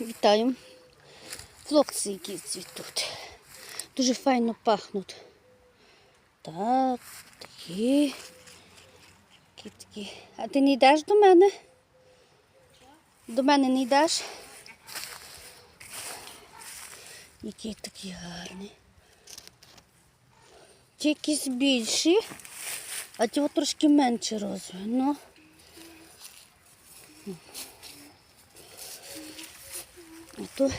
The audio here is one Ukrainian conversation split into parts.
Вітаю. Флокси, які цвітуть. Дуже файно пахнуть. Так, такі. Такі, такі. А ти не йдеш до мене? До мене не йдеш? Які такі гарні. Ті якісь більші, а ті трошки менші розмір. Ну. А то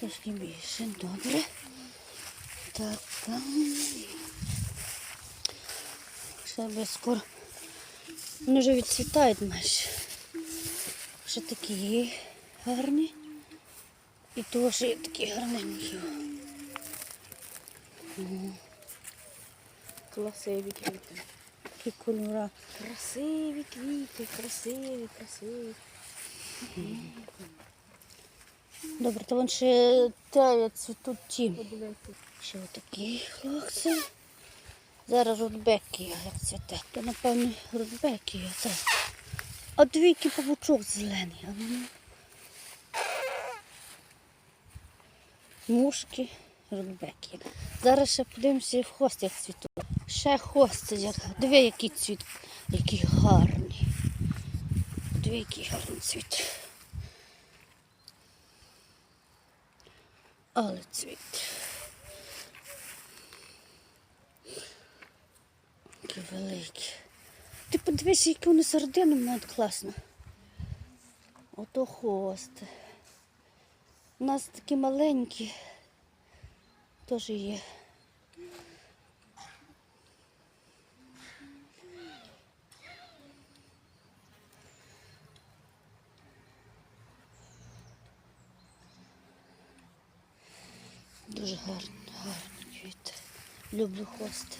трошки більше. Добре. Так, там. Ще скоро. Вони вже відцвітають майже. Ще такі гарні. І теж є такі гарненькі. Красиві квіти. Такі кольора. Красиві квіти, красиві, красиві. Добре, то вон ще те цвітуть ті. Ще отакі хлопці. Зараз рудбеки як цвіте. То, напевно, рудбеки. Це. А двійки павучок зелений. Мушки, рудбеки. Зараз ще подивимося, хост як цвітуть. Ще хости, як. Диви, які цвіт, які гарні. Диви, який гарний цвіт. Але цвіт. Такі великі. Ти подивися, які вони середину мають класно. Ото хости. У нас такі маленькі. Теж є. Дуже гарні, гарні квіти. Люблю хости.